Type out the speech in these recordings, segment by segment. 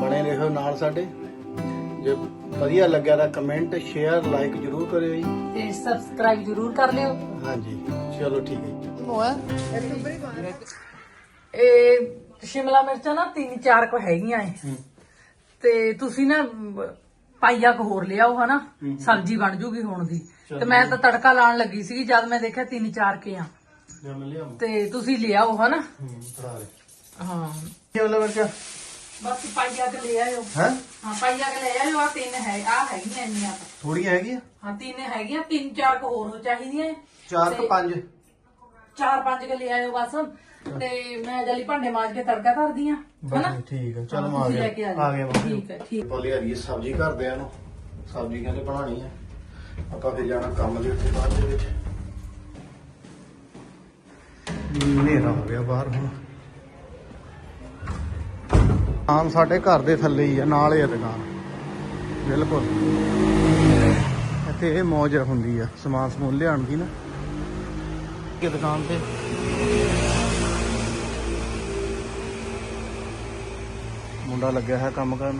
ਬਣੇ ਰਹੋ ਨਾਲ ਸਾਡੇ। ਜੇ ਵਧੀਆ ਲੱਗਿਆ ਤਾਂ ਕਮੈਂਟ ਸ਼ੇਅਰ ਲਾਈਕ ਜਰੂਰ ਕਰਿਓ ਜੀ। ਤੇ ਸਬਸਕ੍ਰਾਈਬ ਜ਼ਰੂਰ ਕਰ ਲਿਓ। ਹਾਂਜੀ ਚਲੋ ਠੀਕ ਹੈ ਜੀ। ਇਹ ਸ਼ਿਮਲਾ ਮਿਰਚਾਂ ਨਾ ਤਿੰਨ ਚਾਰ ਕੋ ਹੈਗੀਆਂ ਏ ਤੇ ਤੁਸੀਂ ਨਾ ਪਾਈਆ ਕੁ ਹੋਰ ਲਿਆਓ ਹਨਾ। ਸਬਜ਼ੀ ਬਣ ਜੂਗੀ ਹੁਣ ਦੀ। ਤੇ ਮੈਂ ਤਾਂ ਤੜਕਾ ਲਾਉਣ ਲੱਗੀ ਸੀਗੀ ਜਦ ਮੈਂ ਦੇਖਿਆ ਤਿੰਨ ਚਾਰ ਕੇ ਆ। ਲਿਆ ਤੇ ਤੁਸੀਂ ਲਿਆਓ ਹਨਾ। ਹੂੰ ਦੇ। ਹਾਂ। ਕੀ ਵਾਲਾ ਮਿਰਚਾ? ਬਸ ਪਾਈਆ ਕੇ ਲੈ ਆਇਓ। ਹੈ? ਹਾਂ ਪਾਈਆ ਕੇ ਲੈ ਆਇਓ ਆ ਤਿੰਨ ਹੈ ਆ ਹੈਗੀਆਂ ਇੰਨੀਆਂ ਤਾਂ। ਥੋੜੀਆਂ ਹੈਗੀਆਂ? ਹਾਂ ਤਿੰਨ ਹੈਗੀਆਂ ਤਿੰਨ ਚਾਰ ਕੁ ਹੋਰ ਹੋ ਚਾਹੀਦੀਆਂ। ਚਾਰ ਤੋਂ ਪੰਜ। ਚਾਰ ਪੰਜ ਕੇ ਲੈ ਆਇਓ ਬਸ। ਤੇ ਮੈਂ ਜਲੀ ਭਾਂਡੇ ਮਾਂਜ ਕੇ ਤੜਕਾ ਧਰਦੀ ਆ ਹਨਾ? ਠੀਕ ਹੈ ਚਲ ਹਾਂ, ਮੈਂ ਆ ਤੁਸੀਂ ਲੈ ਗਿਆ। ਕੇ ਆ ਆ। ਗਿਆ ਠੀਕ ਹੈ ਠੀਕ। ਬੋਲੀ ਆ ਰਹੀ ਸਬਜ਼ੀ ਕਰਦੇ ਆ ਨੂੰ। ਸਬਜ਼ੀ ਕਹਿੰਦੇ ਬਣਾਣੀ ਹੈ ਆਪਾਂ ਫਿਰ ਜਾਣਾ ਕੰਮ ਦੇ ਉੱਤੇ ਬਾਅਦ ਦੇ ਵਿੱਚ। ਹਨੇਰਾ ਹੋ ਗਿਆ ਬਾਹਰ ਹੁਣ। ਆਮ ਸਾਡੇ ਘਰ ਦੇ ਥੱਲੇ ਹੀ ਆ ਨਾਲ ਹੀ ਆ ਦੁਕਾਨ। ਬਿਲਕੁਲ। ਇੱਥੇ ਇਹ ਮੌਜ ਹੁੰਦੀ ਆ ਸਮਾਨ ਸਮੂਨ ਲਿਆਉਣ ਦੀ ਨਾ। ਕਿ ਦੁਕਾਨ ਤੇ? ਮੁੰਡਾ ਲੱਗਿਆ ਹੈ ਕੰਮ ਕਰਨ।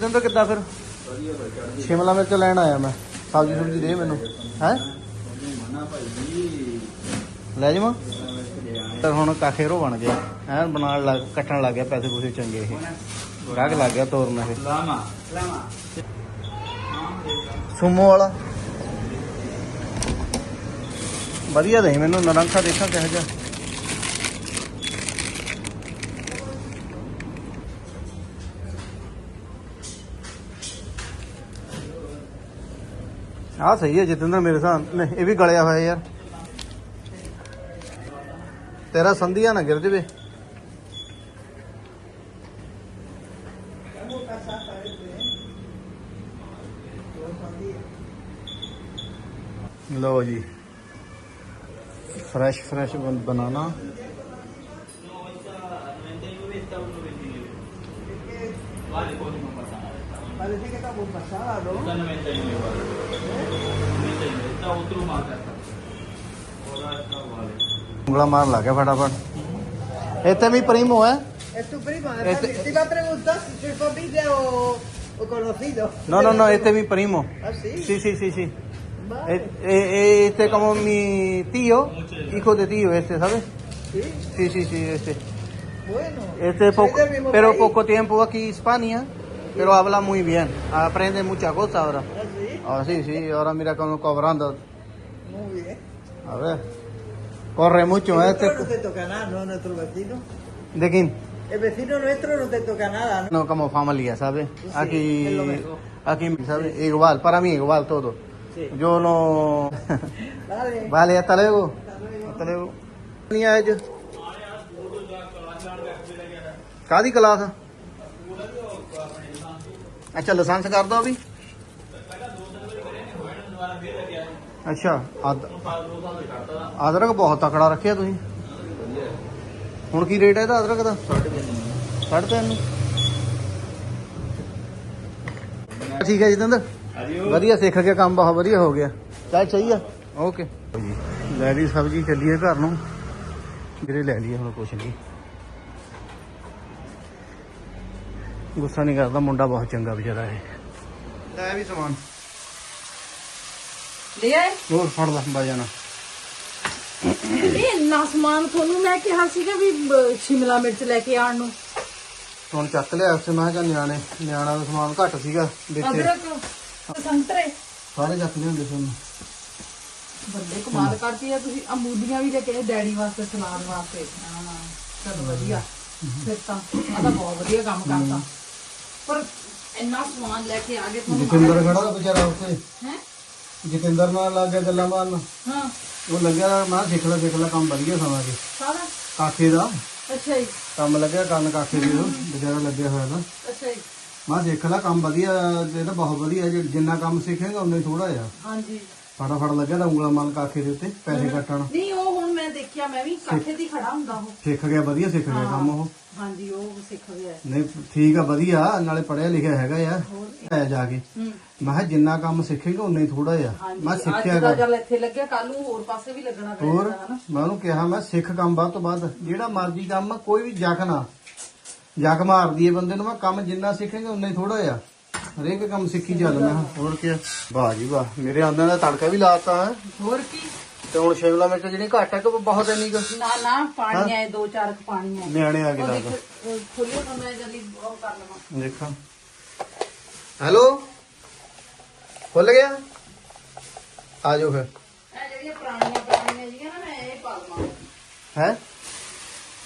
ਦਿਨ ਤੋਂ ਕਿੱਦਾਂ ਫਿਰ? ਸ਼ਿਮਲਾ ਮਿਰਚ ਲੈਣ ਆਇਆ ਮੈਂ। ਸਬਜ਼ੀ ਸੁਬਜ਼ੀ ਦੇ ਮੈਨੂੰ। ਹੈ? ਲੈ ਜਾਵਾਂ? ਤਾਂ ਹੁਣ ਕਾਖੇਰੋ ਬਣ ਗਿਆ ਐ ਬਣਾਉਣ ਲੱਗ ਕੱਟਣ ਲੱਗ ਗਿਆ ਪੈਸੇ ਪੂਸੇ ਚੰਗੇ ਇਹ। ਗਾਹਕ ਲੱਗ ਗਿਆ ਤੋਰਨ ਇਹ। Lama, lama. ਸੁਮੋ ਵਾਲਾ। ਵਧੀਆ ਦੇ ਮੈਨੂੰ ਨਰੰਖਾ ਦੇਖਾਂ ਕਿਹੋ ਜਿਹਾ। ਆ ਸਹੀ ਹੈ ਜਿਤਿੰਦਰ ਮੇਰੇ ਸਾਹ ਨਹੀਂ ਇਹ ਵੀ ਗਲਿਆ ਹੋਇਆ ਯਾਰ। ਤੇਰਾ ਸੰਧੀਆ ਨਾ ਗਿਰ ਜਵੇ ਲਓ ਜੀ fresh fresh banana Vale, ungla mar la que fatapat. Este es mi primo, ¿eh? Es tu primo. Este... Te iba a preguntar si soy familia o, conocido. No, no, no, este es mi primo. ¿Ah, sí? Sí, sí, sí, sí. Este, es como mi tío, hijo de tío este, ¿sabes? Sí. Sí, sí, sí, este. Bueno, este poco, pero poco tiempo aquí en España, pero habla muy bien, aprende muchas cosas ahora. ¿Ah, sí? Ahora sí, sí, ahora mira cómo cobrando. Muy bien. A ver. Corre mucho El este. otro no te toca nada, ¿no? Nuestro vecino. ¿De quién? El vecino nuestro no te toca nada, ¿no? No, como familia, ¿sabes? Sí, aquí, es lo mejor. aquí, ¿sabes? Igual, para mí igual todo. Sí. Yo no... Vale. vale, hasta luego. Hasta luego. ਹੱਥ ਲਿਓ ਨਹੀਂ ਆਇਆ ਅੱਜ ਕਾਦੀ class ਅੱਛਾ licence ਕਰ ਦੋ ਵੀ ਅੱਛਾ, ਅਦ- ਅਦਰਕ ਬਹੁਤ ਤਕੜਾ ਰੱਖਿਆ ਤੁਸੀਂ? ਹੁਣ ਕੀ ਰੇਟ ਹੈ ਇਹਦਾ ਅਦਰਕ ਦਾ? 3.5 ਠੀਕ ਹੈ ਜਤਿੰਦਰ। ਵਧੀਆ ਸਿੱਖ ਗਿਆ, ਕੰਮ ਬਹੁਤ ਵਧੀਆ ਹੋ ਗਿਆ। ਚੱਲ ਸਹੀ ਆ। ਓਕੇ ਲੈ ਲਈ ਸਬਜ਼ੀ, ਚੱਲੀਏ ਘਰ ਨੂੰ। ਵੀਰੇ ਲੈ ਲਈ ਹੁਣ ਕੁਛ ਨਹੀਂ। ਗੁੱਸਾ ਨਹੀਂ ਕਰਦਾ, ਮੁੰਡਾ ਬਹੁਤ ਚੰਗਾ ਵਿਚਾਰਾ ਹੈ ਲੈ ਵੀ ਸਮਾਨ। ਲੈ ਆਏ? ਹੋਰ ਫੜ ਲੈ ਬਾ ਜਾਣਾ। ਇਹ ਇੰਨਾ ਸਮਾਨ ਤੁਹਾਨੂੰ ਮੈਂ ਕਿਹਾ ਸੀਗਾ ਵੀ ਬ- ਸ਼ਿਮਲਾ ਮਿਰਚ ਲੈ ਕੇ ਆਉਣ ਨੂੰ। ਹੁਣ ਚੱਕ ਲਿਆ ਉਸੇ ਮੈਂ ਕਿਹਾ ਨਿਆਣੇ ਨਿਆਣਾ ਦਾ ਸਮਾਨ ਘੱਟ ਸੀਗਾ ਵਿੱਚ ਅਦਰਕ ਸੰਤਰੇ। ਸਾਰੇ ਚੱਕ ਲਿਆਉਂਦੇ ਸਨ ਬੰਦੇ ਕਮਾਲ ਕਰਦੀ ਆ ਤੁਸੀਂ ਅਮੂਦੀਆਂ ਵੀ ਲੈ ਕੇ ਆਏ ਡੈਡੀ ਵਾਸਤੇ ਸਲਾਦ ਵਾਸਤੇ। ਹਾਂ ਚਲੋ ਵਧੀਆ। ਫਿਰ ਤਾਂ ਆ ਤਾਂ ਬਹੁਤ ਵਧੀਆ ਕੰਮ ਕਰਤਾ। ਪਰ ਇੰਨਾ ਸਮਾਨ ਲੈ ਕੇ ਆ ਗਏ ਤੁਹਾਨੂੰ ਜਤਿੰਦਰ ਖੜਾ ਤਾ ਵਿਚਾਰਾ ਉੱਥੇ। ਹੈ? ਜਤਿੰਦਰ ਨਾਲ ਲੱਗ ਗਿਆ ਗੱਲਾਂ ਮਾਰਨ। ਹਾਂ। ਉਹ ਲੱਗਿਆ ਮੈਂ ਸਿੱਖ ਲੈ ਸਿੱਖ ਲੈ ਕੰਮ ਵਧੀਆ ਸਮਾਂ ਕੇ ਸਾਰਾ? ਕਾਕੇ ਦਾ। ਅੱਛਾ ਜੀ। ਕੰਮ ਲੱਗਿਆ ਕੰਨ ਕਾਕੇ ਦੇ ਉਹ ਵਿਚਾਰਾ ਲੱਗਿਆ ਹੋਇਆ ਨਾ। ਅੱਛਾ ਜੀ। ਮੈਂ ਸਿੱਖ ਲੈ ਕੰਮ ਵਧੀਆ ਇਹ ਤਾਂ ਬਹੁਤ ਵਧੀਆ ਜੇ ਜਿੰਨਾ ਕੰਮ ਸਿੱਖੇਗਾ ਉਨਾ ਹੀ ਥੋੜਾ ਆ ਹਾਂਜੀ। ਫਟਾਫਟ ਲੱਗਿਆ ਤਾਂ ਉਂਗਲਾਂ ਮਾਲ ਕਾਕੇ ਦੇ ਉੱਤੇ ਪੈਸੇ ਕੱਟਣ। ਨਹੀਂ ਉਹ ਹੁਣ ਮੈਂ ਦੇਖਿਆ ਮੈਂ ਵੀ ਕਾਠੇ ਦੀ ਖੜਾ ਹੁੰਦਾ ਉਹ। ਸਿੱਖ ਗਿਆ ਵਧੀਆ ਸਿੱਖ ਗਿਆ ਕੰਮ ਉਹ। ਹਾਂਜੀ ਉਹ ਸਿੱਖ ਗਿਆ। ਨਹੀਂ ਠੀਕ ਆ ਵਧੀਆ। ਨਾਲੇ ਪੜਿਆ ਲਿਖਿਆ ਹੈਗਾ ਯਾਰ ਆ ਜਾ ਕੇ। ਮੈਂ ਕਿਹਾ ਜਿੰਨਾ ਕੰਮ ਸਿੱਖੇਗਾ ਉਨਾ ਹੀ ਥੋੜਾ ਆ ਮੈਂ ਅੱਜ ਸਿੱਖਿਆ ਦਾ ਗਾ ਚੱਲ ਇੱਥੇ ਲੱਗਿਆ ਕੱਲ ਨੂੰ ਹੋਰ ਪਾਸੇ ਵੀ ਲੱਗਣਾ ਹੋਰ? ਪੈਣਾ ਹਨਾ? ਮੈਂ ਉਹਨੂੰ ਕਿਹਾ ਮੈਂ ਸਿੱਖ ਕੰਮ ਬਾਅਦ ਤੋਂ ਬਾਅਦ ਜਿਹੜਾ ਮਰਜ਼ੀ ਕੰਮ ਆ ਕੋਈ ਵੀ ਜਖ ਨਾ ਜੱਗ ਮਾਰਦੀ ਏ ਬੰਦੇ ਨੂੰ ਮੈਂ ਕੰਮ ਜਿੰਨਾ ਸਿੱਖੇਗਾ ਉਨਾ ਹੀ ਥੋੜਾ ਆ ਹਰੇਕ ਕੰਮ ਸਿੱਖੀ ਚੱਲ ਮੈਂ ਹੋਰ ਕੀ ਵਾਹ ਜੀ ਵਾਹ। ਮੇਰੇ ਆਂਦਿਆਂ ਦਾ ਤੜਕਾ ਵੀ ਲਾਤਾ ਹੈ। ਹੋਰ ਕੀ? ਤੇ ਹੁਣ ਸ਼ਿਮਲਾ ਮਿਰਚ ਜਿਹੜੀ ਘੱਟ ਹੈ ਕਿ ਬਹੁਤ ਇੰਨੀ ਕੁ ਨਾ ਨਾ ਪਾਣੀ ਆਏ ਦੋ ਚਾਰ ਕੁ ਪਾਣੀ ਆਏ ਨਿਆਣੇ ਆ ਉਹ ਲਾ ਦੇਖ ਖੁੱਲਿਓ ਤਾਂ ਮੈਂ ਜਲਦੀ ਉਹ ਕਰ ਲਵਾਂ। ਦੇਖਾਂ। ਹੈਲੋ? ਖੁੱਲ ਗਿਆ? ਆ ਜਾਓ ਫਿਰ। ਇਹ ਜਿਹੜੀਆਂ ਪੁਰਾਣੀਆਂ ਪੁਰਾਣੀਆਂ ਜੀਆਂ ਨਾ ਮੈਂ ਇਹ ਪਾ ਲਵਾਂ। ਹੈ?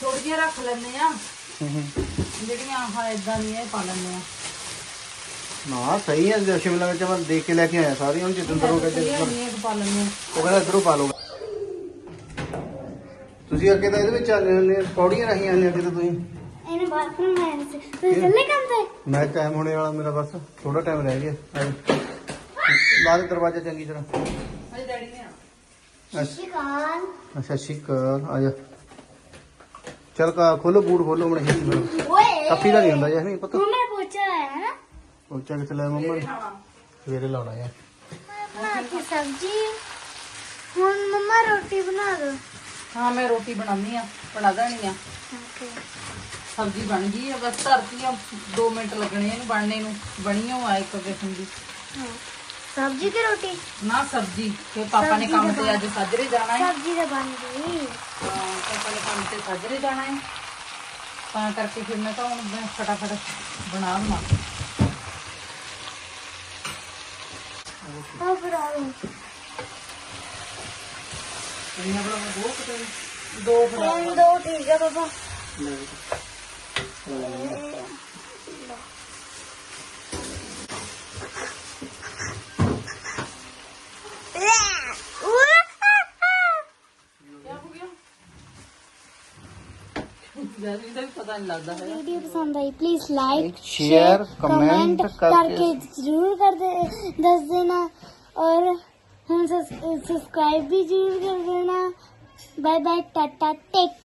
ਥੋੜੀਆਂ ਰੱਖ ਲੈਂਦੇ ਆ। ਜਿਹੜੀਆਂ ਆਹ ਇਦਾਂ ਦੀਆਂ ਇਹ ਪਾ ਲੈਂਦੇ ਆ। ਨਾ ਸਹੀ ਹੈ ਜੇ ਸ਼ਿਮਲਾ ਮਿਰਚ ਮੈਂ ਦੇਖ ਕੇ ਲੈ ਕੇ ਆਇਆ ਸਾਰੀ ਹੁਣ ਜਿੱਦਣ ਤਰੋ ਕਹਿੰਦੇ ਪਾ ਆ ਉਹ ਕਹਿੰਦਾ ਇਧਰੋਂ ਪਾ ਲਓ। ਤੁਸੀਂ ਅੱਗੇ ਤਾਂ ਇਹਦੇ ਵਿੱਚ ਆਨੇ ਹੁੰਦੇ ਪੌੜੀਆਂ ਰਹੀ ਆਨੇ ਅੱਗੇ ਤਾਂ ਤੁਸੀਂ। ਇਹਨੇ ਬਾਥਰੂਮ ਆਇਆ ਸੀ। ਤੁਸੀਂ ਚੱਲੇ ਕੰਮ ਤੇ? ਮੈਂ ਟਾਈਮ ਹੋਣੇ ਵਾਲਾ ਮੇਰਾ ਬਸ ਥੋੜਾ ਟਾਈਮ ਰਹਿ ਗਿਆ। ਆ। ਲਾ ਦੇ ਦਰਵਾਜ਼ਾ ਚੰਗੀ ਤਰ੍ਹਾਂ। ਅਜੇ ਡੈਡੀ ਨੇ। ਅੱਛਾ। ਸ਼ਿਕਾਨ ਅੱਛਾ ਸ਼ਿਕਰ ਆ ਜਾ ਚਲ ਕਾ ਖੋਲੋ ਬੂਟ ਖੋਲੋ ਮਣੇ ਓਏ। ਕੱਫੀ ਦਾ ਨਹੀਂ ਹੁੰਦਾ ਜੈਸ ਨਹੀਂ ਪਤਾ। ਨੇ ਪੁੱਛਿਆ ਹੈ ਨਾ। ਉਹ ਚੱਕ ਚਲਾ ਮੰਮਾ ਨੇ? ਸਵੇਰੇ ਲਾਉਣਾ ਯਾਰ ਬਣਾਤੀ ਸਬਜ਼ੀ। ਹੁਣ ਮੰਮਾ ਰੋਟੀ ਬਣਾ ਦੋ। ਹਾਂ ਮੈਂ ਰੋਟੀ ਬਣਾਉਣੀ ਆ ਬਣਾ ਦੇਣੀ ਆ। ਸਬਜ਼ੀ ਬਣ ਗਈ ਆ ਬਸ ਧਰਤੀ ਆ 2 ਮਿੰਟ ਲੱਗਣੇ ਇਹਨੂੰ ਬਣਨੇ ਨੂੰ ਬਣੀ ਹੋ ਆ ਇੱਕ ਕਿਸਮ ਦੀ ਸਬਜ਼ੀ ਤੇ ਰੋਟੀ? ਨਾ ਸਬਜ਼ੀ। ਕਿ ਪਾਪਾ ਨੇ ਕੰਮ ਤੇ ਅੱਜ ਸਾਜਰੇ ਜਾਣਾ ਹੈ। ਸਬਜ਼ੀ ਤਾਂ ਬਣ ਗਈ। ਹਾਂ, ਪਾਪਾ ਨੇ ਕੰਮ ਤੇ ਸਾਜਰੇ ਜਾਣਾ ਹੈ। ਤਾਂ ਕਰਕੇ ਫਿਰ ਮੈਂ ਤਾਂ ਹੁਣ ਫਟਾਫਟ ਬਣਾ ਲਵਾਂ। ਉਹ ਬਣਾ ਲਓ। ਕਿੰਨੀਆਂ ਬਣਾਵਾਂ ਦੋ ਦੋ ਬਣਾ ਹੁਣ ਦੋ ਠੀਕ ਹੈ ਪਾਪਾ ਕਿਆ ਹੋ ਗਿਆ ਪਲੀਜ਼ ਲਾਈਕ ਸ਼ੇਅਰ ਕਮੈਂਟ ਕਰਕੇ ਜ਼ਰੂਰ ਕਰ ਔਰ ਸਬਸਕ੍ਰਾਈਬ ਵੀ ਜ਼ਰੂਰ ਕਰ ਦੇਣਾ। ਬਾਏ ਬਾਏ ਟਾਟਾ ਟੇਕ